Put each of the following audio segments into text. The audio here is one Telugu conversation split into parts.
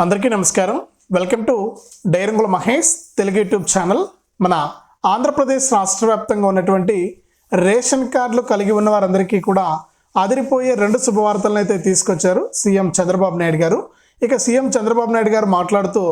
అందరికీ నమస్కారం. Welcome to Dairangula Mahesh Telugu YouTube channel. మన ఆంధ్రప్రదేశ్ రాష్ట్ర వ్యాప్తంగా ఉన్నటువంటి రేషన్ కార్డులు కలిగి ఉన్న వారందరికీ కూడా అదిరిపోయే రెండు శుభవార్తలను అయితే తీసుకొచ్చారు సీఎం చంద్రబాబు నాయుడు గారు. ఇక సీఎం చంద్రబాబు నాయుడు గారు మాట్లాడుతూ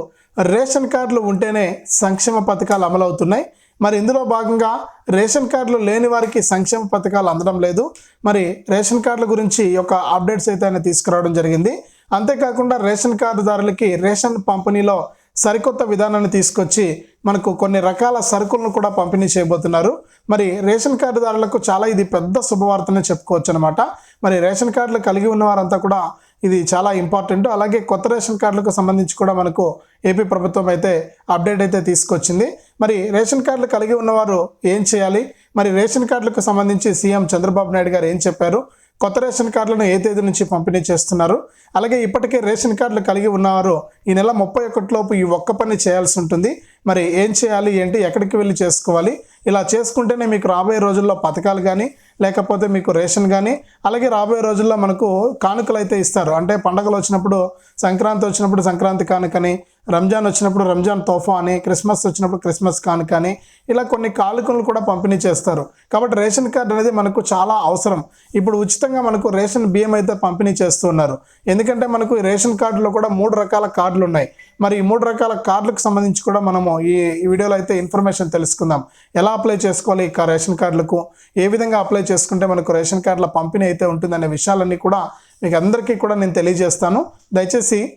రేషన్ కార్డులు ఉంటేనే సంక్షేమ పథకాలు అమలవుతున్నాయి. మరి ఇందులో భాగంగా రేషన్ కార్డులు లేని వారికి సంక్షేమ పథకాలు అందడం లేదు. మరి రేషన్ కార్డుల గురించి ఒక అప్డేట్స్ అయితే ఆయన తీసుకురావడం జరిగింది. అంతేకాకుండా రేషన్ కార్డుదారులకి రేషన్ పంపిణీలో సరికొత్త విధానాన్ని తీసుకొచ్చి మనకు కొన్ని రకాల సరుకులను కూడా పంపిణీ చేయబోతున్నారు. మరి రేషన్ కార్డుదారులకు చాలా ఇది పెద్ద శుభవార్తనే చెప్పుకోవచ్చు అనమాట మరి రేషన్ కార్డులు కలిగి ఉన్న వారంతా కూడా ఇది చాలా ఇంపార్టెంట్. అలాగే కొత్త రేషన్ కార్డులకు సంబంధించి కూడా మనకు ఏపీ ప్రభుత్వం అయితే అప్డేట్ అయితే తీసుకొచ్చింది. మరి రేషన్ కార్డులు కలిగి ఉన్నవారు ఏం చేయాలి? మరి రేషన్ కార్డులకు సంబంధించి సీఎం చంద్రబాబు నాయుడు గారు ఏం చెప్పారు? కొత్త రేషన్ కార్డులను ఏ తేదీ నుంచి పంపిణీ చేస్తున్నారు? అలాగే ఇప్పటికే రేషన్ కార్డులు కలిగి ఉన్నవారు ఈ నెల ముప్పై ఒకటిలోపు ఈ ఒక్క పని చేయాల్సి ఉంటుంది. మరి ఏం చేయాలి? ఏంటి? ఎక్కడికి వెళ్ళి చేసుకోవాలి? ఇలా చేసుకుంటేనే మీకు రాబోయే రోజుల్లో పథకాలు కానీ లేకపోతే మీకు రేషన్ కానీ అలాగే రాబోయే రోజుల్లో మనకు కానుకలు అయితే ఇస్తారు. అంటే పండగలు వచ్చినప్పుడు సంక్రాంతి వచ్చినప్పుడు సంక్రాంతి కానుకని రంజాన్ వచ్చినప్పుడు రంజాన్ తోఫా అని క్రిస్మస్ వచ్చినప్పుడు క్రిస్మస్ కానుక అని ఇలా కొన్ని కానుకలు కూడా పంపిణీ చేస్తారు. కాబట్టి రేషన్ కార్డు అనేది మనకు చాలా అవసరం. ఇప్పుడు ఉచితంగా మనకు రేషన్ బియ్యం అయితే పంపిణీ చేస్తున్నారు. ఎందుకంటే మనకు రేషన్ కార్డులో కూడా మూడు రకాల కార్డులు ఉన్నాయి. మరి ఈ మూడు రకాల కార్డులకు సంబంధించి కూడా మనము ఈ వీడియోలో అయితే ఇన్ఫర్మేషన్ తెలుసుకుందాం. ఎలా అప్లై చేసుకోవాలి ఈ కా- రేషన్ కార్డులకు? ఏ విధంగా అప్లై చేసుకుంటే మనకు రేషన్ కార్డుల పంపిణీ అయితే ఉంటుందనే విషయాలన్నీ కూడా మీకు అందరికీ కూడా నేను తెలియజేస్తాను. దయచేసి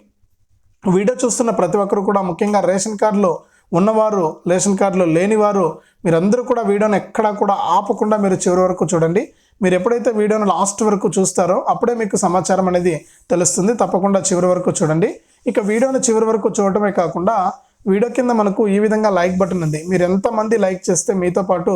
వీడియో చూస్తున్న ప్రతి ఒక్కరు కూడా ముఖ్యంగా రేషన్ కార్డులు ఉన్నవారు రేషన్ కార్డులు లేనివారు మీరందరూ కూడా వీడియోని ఎక్కడా కూడా ఆపకుండా మీరు చివరి వరకు చూడండి. మీరు ఎప్పుడైతే వీడియోను లాస్ట్ వరకు చూస్తారో అప్పుడే మీకు సమాచారం అనేది తెలుస్తుంది. తప్పకుండా చివరి వరకు చూడండి. ఇక వీడియోను చివరి వరకు చూడటమే కాకుండా వీడియో కింద మనకు ఈ విధంగా లైక్ బటన్ ఉంది. మీరు ఎంతమంది లైక్ చేస్తే మీతో పాటు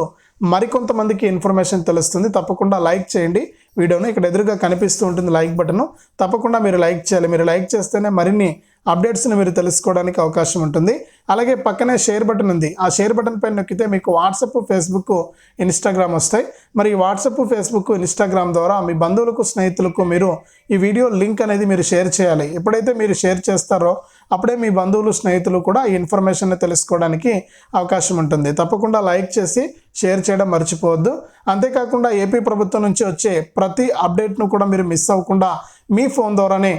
మరికొంతమందికి ఇన్ఫర్మేషన్ తెలుస్తుంది. తప్పకుండా లైక్ చేయండి. వీడియోను ఇక్కడ ఎదురుగా కనిపిస్తూ ఉంటుంది లైక్ బటన్. తప్పకుండా మీరు లైక్ చేయాలి. మీరు లైక్ చేస్తేనే మరిన్ని అప్డేట్స్ని మీరు తెలుసుకోవడానికి అవకాశం ఉంటుంది. అలాగే పక్కనే షేర్ బటన్ ఉంది. ఆ షేర్ బటన్ పైన నొక్కితే మీకు వాట్సప్ ఫేస్బుక్ ఇన్స్టాగ్రామ్ వస్తాయి. మరి వాట్సప్ ఫేస్బుక్ ఇన్స్టాగ్రామ్ ద్వారా మీ బంధువులకు స్నేహితులకు మీరు ఈ వీడియో లింక్ అనేది మీరు షేర్ చేయాలి. ఎప్పుడైతే మీరు షేర్ చేస్తారో అప్పుడే మీ బంధువులు స్నేహితులు కూడా ఈ ఇన్ఫర్మేషన్ తెలుసుకోవడానికి అవకాశం ఉంటుంది. తప్పకుండా లైక్ చేసి షేర్ చేయడం మర్చిపోవద్దు. అంతేకాకుండా ఏపీ ప్రభుత్వం నుంచి వచ్చే ప్రతి అప్డేట్ను కూడా మీరు మిస్ అవ్వకుండా మీ ఫోన్ ద్వారానే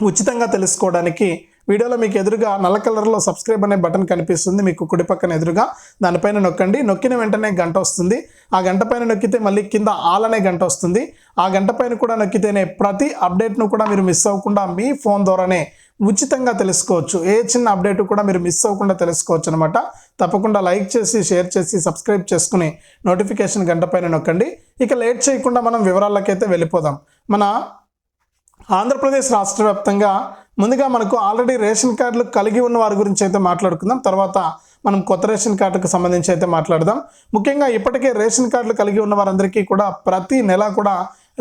ఉచితంగా తెలుసుకోవడానికి వీడియోలో మీకు ఎదురుగా నల్ల కలర్లో సబ్స్క్రైబ్ అనే బటన్ కనిపిస్తుంది. మీకు కుడి పక్కన ఎదురుగా దానిపైన నొక్కండి. నొక్కిన వెంటనే గంట వస్తుంది. ఆ గంట పైన నొక్కితే మళ్ళీ కింద ఆల్ అనే గంట వస్తుంది. ఆ గంట పైన కూడా నొక్కితేనే ప్రతి అప్డేట్ను కూడా మీరు మిస్ అవ్వకుండా మీ ఫోన్ ద్వారానే ఉచితంగా తెలుసుకోవచ్చు. ఏ చిన్న అప్డేట్ కూడా మీరు మిస్ అవ్వకుండా తెలుసుకోవచ్చు అనమాట తప్పకుండా లైక్ చేసి షేర్ చేసి సబ్స్క్రైబ్ చేసుకుని నోటిఫికేషన్ గంట పైన నొక్కండి. ఇక లేట్ చేయకుండా మనం వివరాలకైతే వెళ్ళిపోదాం. మన ఆంధ్రప్రదేశ్ రాష్ట్ర వ్యాప్తంగా ముందుగా మనకు ఆల్రెడీ రేషన్ కార్డులు కలిగి ఉన్న వారి గురించి అయితే మాట్లాడుకుందాం. తర్వాత మనం కొత్త రేషన్ కార్డుకు సంబంధించి అయితే మాట్లాడదాం. ముఖ్యంగా ఇప్పటికే రేషన్ కార్డులు కలిగి ఉన్న వారందరికీ కూడా ప్రతి నెల కూడా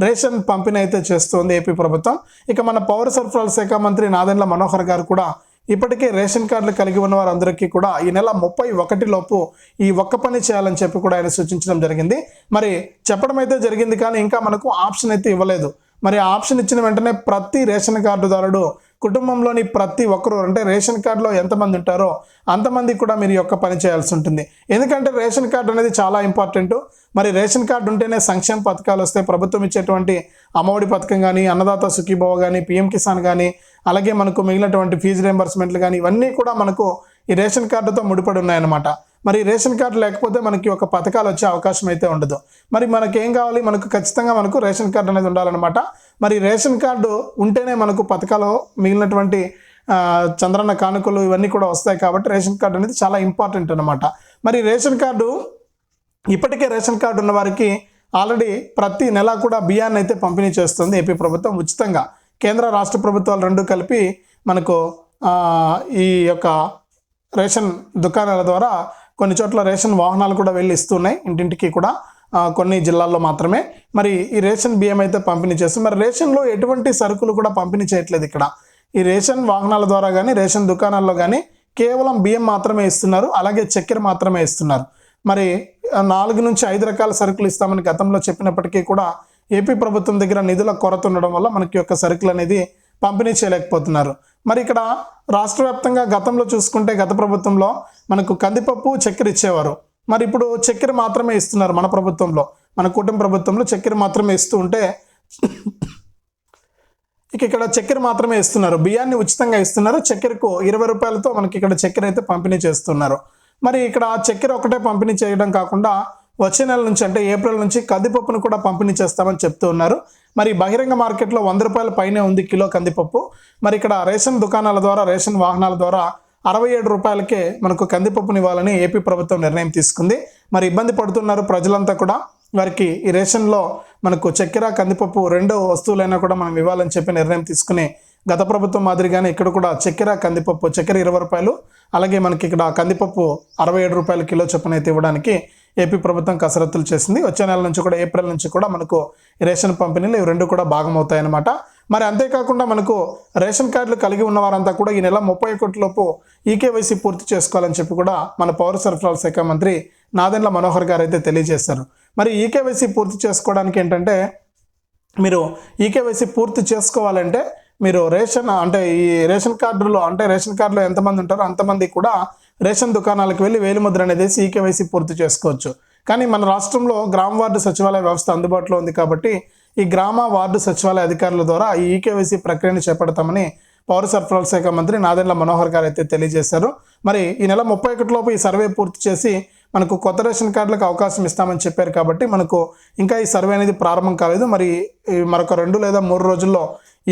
రేషన్ పంపిణీ అయితే చేస్తుంది ఏపీ ప్రభుత్వం. ఇక మన పౌర సరఫరాల శాఖ మంత్రి నాదెండ్ల మనోహర్ గారు కూడా ఇప్పటికే రేషన్ కార్డులు కలిగి ఉన్న వారందరికీ కూడా ఈ నెల ముప్పై ఒకటి లోపు ఈ ఒక్క పని చేయాలని చెప్పి కూడా ఆయన సూచించడం జరిగింది. మరి చెప్పడం అయితే జరిగింది కానీ ఇంకా మనకు ఆప్షన్ అయితే ఇవ్వలేదు. మరి ఆప్షన్ ఇచ్చిన వెంటనే ప్రతి రేషన్ కార్డుదారుడు కుటుంబంలోని ప్రతి ఒక్కరు అంటే రేషన్ కార్డులో ఎంతమంది ఉంటారో అంతమంది కూడా మీరు యొక్క పని చేయాల్సి ఉంటుంది. ఎందుకంటే రేషన్ కార్డు అనేది చాలా ఇంపార్టెంట్. మరి రేషన్ కార్డు ఉంటేనే సంక్షేమ పథకాలు వస్తాయి. ప్రభుత్వం ఇచ్చేటువంటి అమ్మఒడి పథకం కానీ అన్నదాత సుఖీభవ కానీ పిఎం కిసాన్ కానీ అలాగే మనకు మిగిలినటువంటి ఫీజు రియంబర్స్మెంట్లు కానీ ఇవన్నీ కూడా మనకు ఈ రేషన్ కార్డుతో ముడిపడి ఉన్నాయన్నమాట. మరి రేషన్ కార్డు లేకపోతే మనకి ఒక పథకాలు వచ్చే అవకాశం అయితే ఉండదు. మరి మనకి ఏం కావాలి? మనకు ఖచ్చితంగా మనకు రేషన్ కార్డు అనేది ఉండాలన్నమాట. మరి రేషన్ కార్డు ఉంటేనే మనకు పథకాలు మిగిలినటువంటి చంద్రన్న కానుకలు ఇవన్నీ కూడా వస్తాయి కాబట్టి రేషన్ కార్డు అనేది చాలా ఇంపార్టెంట్ అనమాట మరి రేషన్ కార్డు ఇప్పటికే రేషన్ కార్డు ఉన్న వారికి ఆల్రెడీ ప్రతి నెల కూడా బియ్యాన్ని అయితే పంపిణీ చేస్తుంది ఏపీ ప్రభుత్వం ఉచితంగా. కేంద్ర రాష్ట్ర ప్రభుత్వాలు రెండు కలిపి మనకు ఈ యొక్క రేషన్ దుకాణాల ద్వారా కొన్ని చోట్ల రేషన్ వాహనాలు కూడా వెళ్ళి ఇస్తున్నాయి. ఇంటింటికి కూడా కొన్ని జిల్లాల్లో మాత్రమే. మరి ఈ రేషన్ బియ్యం అయితే పంపిణీ చేస్తుంది. మరి రేషన్లో ఎటువంటి సరుకులు కూడా పంపిణీ చేయట్లేదు ఇక్కడ. ఈ రేషన్ వాహనాల ద్వారా కానీ రేషన్ దుకాణాల్లో కానీ కేవలం బియ్యం మాత్రమే ఇస్తున్నారు. అలాగే చక్కెర మాత్రమే ఇస్తున్నారు. మరి నాలుగు నుంచి ఐదు రకాల సరుకులు ఇస్తామని గతంలో చెప్పినప్పటికీ కూడా ఏపీ ప్రభుత్వం దగ్గర నిధుల కొరత ఉండడం వల్ల మనకి యొక్క సరుకులు అనేది పంపిణీ చేయలేకపోతున్నారు. మరి ఇక్కడ రాష్ట్ర వ్యాప్తంగా గతంలో చూసుకుంటే గత ప్రభుత్వంలో మనకు కందిపప్పు చక్కెర ఇచ్చేవారు. మరి ఇప్పుడు చక్కెర మాత్రమే ఇస్తున్నారు మన ప్రభుత్వంలో. మన కుటుంబ ప్రభుత్వంలో చక్కెర మాత్రమే ఇస్తూ ఉంటే ఇక ఇక్కడ చక్కెర మాత్రమే ఇస్తున్నారు. బియ్యాన్ని ఉచితంగా ఇస్తున్నారు. చక్కెరకు ఇరవై రూపాయలతో మనకి ఇక్కడ చక్కెర అయితే పంపిణీ చేస్తున్నారు. మరి ఇక్కడ చక్కెర ఒకటే పంపిణీ చేయడం కాకుండా వచ్చే నెల నుంచి అంటే ఏప్రిల్ నుంచి కందిపప్పును కూడా పంపిణీ చేస్తామని చెప్తూ ఉన్నారు. మరి బహిరంగ మార్కెట్లో వంద రూపాయల పైనే ఉంది కిలో కందిపప్పు. మరి ఇక్కడ రేషన్ దుకాణాల ద్వారా రేషన్ వాహనాల ద్వారా అరవై ఏడు రూపాయలకే మనకు కందిపప్పుని ఇవ్వాలని ఏపీ ప్రభుత్వం నిర్ణయం తీసుకుంది. మరి ఇబ్బంది పడుతున్నారు ప్రజలంతా కూడా. వారికి ఈ రేషన్లో మనకు చక్కెర కందిపప్పు రెండు వస్తువులైనా కూడా మనం ఇవ్వాలని చెప్పి నిర్ణయం తీసుకుని గత ప్రభుత్వం మాదిరిగానే ఇక్కడ కూడా చక్కెర కందిపప్పు చక్కెర ఇరవై రూపాయలు. అలాగే మనకి ఇక్కడ కందిపప్పు అరవై ఏడు రూపాయల కిలో చొప్పున అయితే ఇవ్వడానికి ఏపీ ప్రభుత్వం కసరత్తులు చేసింది. వచ్చే నెల నుంచి కూడా ఏప్రిల్ నుంచి కూడా మనకు రేషన్ పంపిణీలు ఇవి రెండు కూడా భాగమవుతాయన్నమాట. మరి అంతేకాకుండా మనకు రేషన్ కార్డులు కలిగి ఉన్న వారంతా కూడా ఈ నెల ముప్పై ఒకటిలోపు ఈకేవైసీ పూర్తి చేసుకోవాలని చెప్పి కూడా మన పౌర సరఫరాల శాఖ మంత్రి నాదెండ్ల మనోహర్ గారు అయితే తెలియజేశారు. మరి ఈకేవైసీ పూర్తి చేసుకోవడానికి ఏంటంటే మీరు ఈకేవైసీ పూర్తి చేసుకోవాలంటే మీరు రేషన్ అంటే ఈ రేషన్ కార్డులో అంటే రేషన్ కార్డులో ఎంతమంది ఉంటారో అంతమంది కూడా రేషన్ దుకాణాలకు వెళ్ళి వేలిముద్ర అనేది వేసి ఈకేవైసీ పూర్తి చేసుకోవచ్చు. కానీ మన రాష్ట్రంలో గ్రామ వార్డు సచివాలయ వ్యవస్థ అందుబాటులో ఉంది కాబట్టి ఈ గ్రామ వార్డు సచివాలయ అధికారుల ద్వారా ఈ ఈకేవైసీ ప్రక్రియను చేపడతామని పౌర సరఫరాల శాఖ మంత్రి నాదెండ్ల మనోహర్ గారు అయితే తెలియజేశారు. మరి ఈ నెల ముప్పై ఒకటిలోపు ఈ సర్వే పూర్తి చేసి మనకు కొత్త రేషన్ కార్డులకు అవకాశం ఇస్తామని చెప్పారు కాబట్టి మనకు ఇంకా ఈ సర్వే అనేది ప్రారంభం కాలేదు. మరి ఈ మరొక రెండు లేదా మూడు రోజుల్లో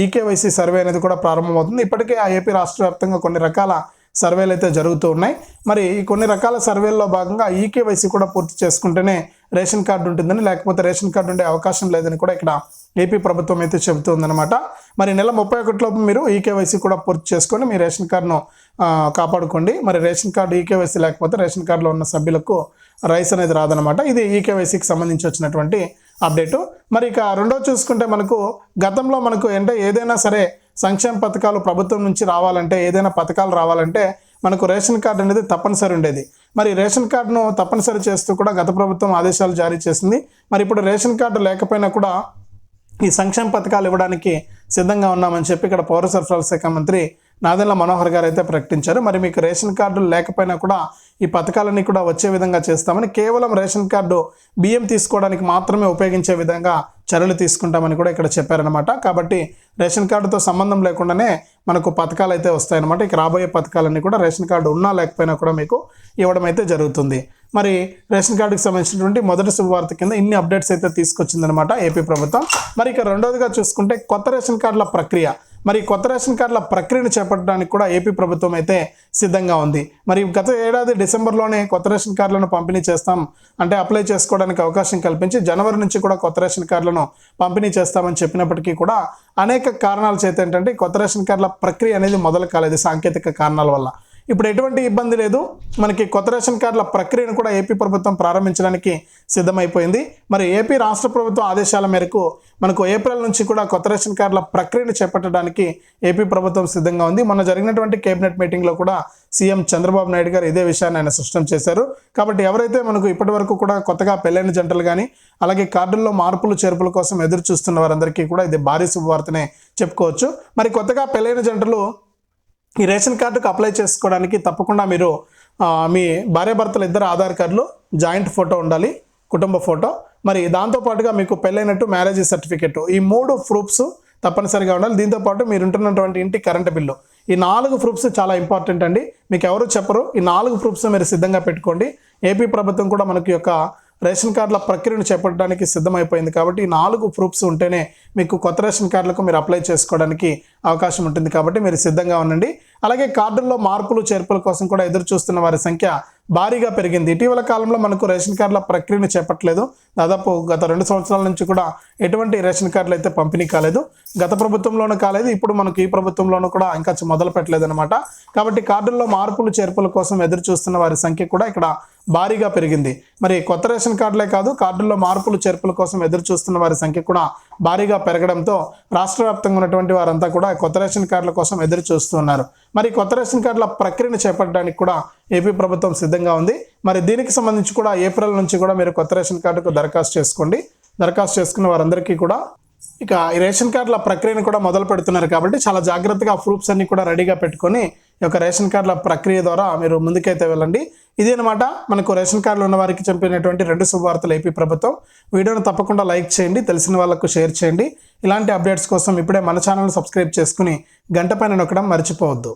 ఈకేవైసీ సర్వే అనేది కూడా ప్రారంభమవుతుంది. ఇప్పటికే ఆ ఏపీ రాష్ట్ర వ్యాప్తంగా కొన్ని రకాల సర్వేలు అయితే జరుగుతూ ఉన్నాయి. మరి ఈ కొన్ని రకాల సర్వేల్లో భాగంగా ఈకేవైసీ కూడా పూర్తి చేసుకుంటేనే రేషన్ కార్డు ఉంటుందని లేకపోతే రేషన్ కార్డు ఉండే అవకాశం లేదని కూడా ఇక్కడ ఏపీ ప్రభుత్వం అయితే చెబుతుందన్నమాట. మరి నెల ముప్పై ఒకటిలోపు మీరు ఈకేవైసీ కూడా పూర్తి చేసుకొని మీ రేషన్ కార్డును కాపాడుకోండి. మరి రేషన్ కార్డు ఈకేవైసీ లేకపోతే రేషన్ కార్డులో ఉన్న సభ్యులకు రైస్ అనేది రాదనమాట ఇది ఈకేవైసీకి సంబంధించి వచ్చినటువంటి అప్డేటు. మరి ఇక రెండో చూసుకుంటే మనకు గతంలో మనకు అంటే ఏదైనా సరే సంక్షేమ పథకాలు ప్రభుత్వం నుంచి రావాలంటే ఏదైనా పథకాలు రావాలంటే మనకు రేషన్ కార్డు అనేది తప్పనిసరి ఉండేది. మరి రేషన్ కార్డును తప్పనిసరి చేస్తూ కూడా గత ప్రభుత్వం ఆదేశాలు జారీ చేసింది. మరి ఇప్పుడు రేషన్ కార్డు లేకపోయినా కూడా ఈ సంక్షేమ పథకాలు ఇవ్వడానికి సిద్ధంగా ఉన్నామని చెప్పి ఇక్కడ పౌర సరఫరాల శాఖ మంత్రి నాదెల్ల మనోహర్ గారు అయితే ప్రకటించారు. మరి మీకు రేషన్ కార్డు లేకపోయినా కూడా ఈ పథకాలన్నీ కూడా వచ్చే విధంగా చేస్తామని కేవలం రేషన్ కార్డు బియ్యం తీసుకోవడానికి మాత్రమే ఉపయోగించే విధంగా చర్యలు తీసుకుంటామని కూడా ఇక్కడ చెప్పారనమాట కాబట్టి రేషన్ కార్డుతో సంబంధం లేకుండానే మనకు పథకాలు అయితే వస్తాయన్నమాట. ఇక రాబోయే పథకాలన్నీ కూడా రేషన్ కార్డు ఉన్నా లేకపోయినా కూడా మీకు ఇవ్వడం అయితే జరుగుతుంది. మరి రేషన్ కార్డుకి సంబంధించినటువంటి మొదటి శుభవార్త కింద ఇన్ని అప్డేట్స్ అయితే తీసుకొచ్చిందనమాట ఏపీ ప్రభుత్వం. మరి ఇక రెండోదిగా చూసుకుంటే కొత్త రేషన్ కార్డుల ప్రక్రియ. మరి కొత్త రేషన్ కార్డుల ప్రక్రియను చేపట్టడానికి కూడా ఏపీ ప్రభుత్వం అయితే సిద్ధంగా ఉంది. మరి గత ఏడాది డిసెంబర్లోనే కొత్త రేషన్ కార్డులను పంపిణీ చేస్తాం అంటే అప్లై చేసుకోవడానికి అవకాశం కల్పించి జనవరి నుంచి కూడా కొత్త రేషన్ కార్డులను పంపిణీ చేస్తామని చెప్పినప్పటికీ కూడా అనేక కారణాల చేత ఏంటంటే కొత్త రేషన్ కార్డుల ప్రక్రియ అనేది మొదలు కాలేదు సాంకేతిక కారణాల వల్ల. ఇప్పుడు ఎటువంటి ఇబ్బంది లేదు. మనకి కొత్త రేషన్ కార్డుల ప్రక్రియను కూడా ఏపీ ప్రభుత్వం ప్రారంభించడానికి సిద్ధమైపోయింది. మరి ఏపీ రాష్ట్ర ప్రభుత్వం ఆదేశాల మేరకు మనకు ఏప్రిల్ నుంచి కూడా కొత్త రేషన్ కార్డుల ప్రక్రియను చేపట్టడానికి ఏపీ ప్రభుత్వం సిద్ధంగా ఉంది. మొన్న జరిగినటువంటి కేబినెట్ మీటింగ్లో కూడా సీఎం చంద్రబాబు నాయుడు గారు ఇదే విషయాన్ని ఆయన స్పష్టం చేశారు. కాబట్టి ఎవరైతే మనకు ఇప్పటి వరకు కూడా కొత్తగా పెళ్ళైన జంటలు కానీ అలాగే కార్డుల్లో మార్పులు చేర్పుల కోసం ఎదురు చూస్తున్న వారందరికీ కూడా ఇది భారీ శుభవార్తనే చెప్పుకోవచ్చు. మరి కొత్తగా పెళ్ళైన జంటలు ఈ రేషన్ కార్డుకు అప్లై చేసుకోవడానికి తప్పకుండా మీరు మీ భార్యాభర్తలు ఇద్దరు ఆధార్ కార్డులు జాయింట్ ఫోటో ఉండాలి కుటుంబ ఫోటో. మరి దాంతోపాటుగా మీకు పెళ్ళైనట్టు మ్యారేజ్ సర్టిఫికెట్. ఈ మూడు ప్రూఫ్స్ తప్పనిసరిగా ఉండాలి. దీంతో పాటు మీరు ఉంటున్నటువంటి ఇంటి కరెంటు బిల్లు. ఈ నాలుగు ప్రూఫ్స్ చాలా ఇంపార్టెంట్ అండి. మీకు ఎవరు చెప్పరు ఈ నాలుగు ప్రూఫ్స్ మీరు సిద్ధంగా పెట్టుకోండి. ఏపీ ప్రభుత్వం కూడా మనకి యొక్క రేషన్ కార్డుల ప్రక్రియను చేపట్టడానికి సిద్ధమైపోయింది కాబట్టి ఈ నాలుగు ప్రూఫ్స్ ఉంటేనే మీకు కొత్త రేషన్ కార్డులకు మీరు అప్లై చేసుకోవడానికి అవకాశం ఉంటుంది కాబట్టి మీరు సిద్ధంగా ఉండండి. అలాగే కార్డుల్లో మార్పులు చేర్పుల కోసం కూడా ఎదురు చూస్తున్న వారి సంఖ్య భారీగా పెరిగింది. ఇటీవల కాలంలో మనకు రేషన్ కార్డుల ప్రక్రియను చేపట్టలేదు. దాదాపు గత రెండు సంవత్సరాల నుంచి కూడా ఎటువంటి రేషన్ కార్డులు అయితే పంపిణీ కాలేదు. గత ప్రభుత్వంలోనూ కాలేదు. ఇప్పుడు మనకు ఈ ప్రభుత్వంలోనూ కూడా ఇంకా మొదలు పెట్టలేదు అనమాట కాబట్టి కార్డుల్లో మార్పులు చేర్పుల కోసం ఎదురు చూస్తున్న వారి సంఖ్య కూడా ఇక్కడ భారీగా పెరిగింది. మరి కొత్త రేషన్ కార్డులే కాదు కార్డుల్లో మార్పులు చేర్పుల కోసం ఎదురు చూస్తున్న వారి సంఖ్య కూడా భారీగా పెరగడంతో రాష్ట్ర వ్యాప్తంగా ఉన్నటువంటి వారంతా కూడా కొత్త రేషన్ కార్డుల కోసం ఎదురు చూస్తున్నారు. మరి కొత్త రేషన్ కార్డుల ప్రక్రియను చేపట్టడానికి కూడా ఏపీ ప్రభుత్వం సిద్ధంగా ఉంది. మరి దీనికి సంబంధించి కూడా ఏప్రిల్ నుంచి కూడా మీరు కొత్త రేషన్ కార్డుకు దరఖాస్తు చేసుకోండి. దరఖాస్తు చేసుకున్న వారందరికీ కూడా ఇక ఈ రేషన్ కార్డుల ప్రక్రియను కూడా మొదలు పెడుతున్నారు కాబట్టి చాలా జాగ్రత్తగా ప్రూఫ్స్ అన్ని కూడా రెడీగా పెట్టుకొని ఈ యొక్క రేషన్ కార్డుల ప్రక్రియ ద్వారా మీరు ముందుకైతే వెళ్ళండి. ఇదే అనమాట మనకు రేషన్ కార్డులు ఉన్న వారికి చంపినటువంటి రెండు శుభవార్తలు ఏపీ ప్రభుత్వం. వీడియోను తప్పకుండా లైక్ చేయండి తెలిసిన వాళ్ళకు షేర్ చేయండి. ఇలాంటి అప్డేట్స్ కోసం ఇప్పుడే మన ఛానల్ సబ్స్క్రైబ్ చేసుకుని గంట పైన నొక్కడం మర్చిపోవద్దు.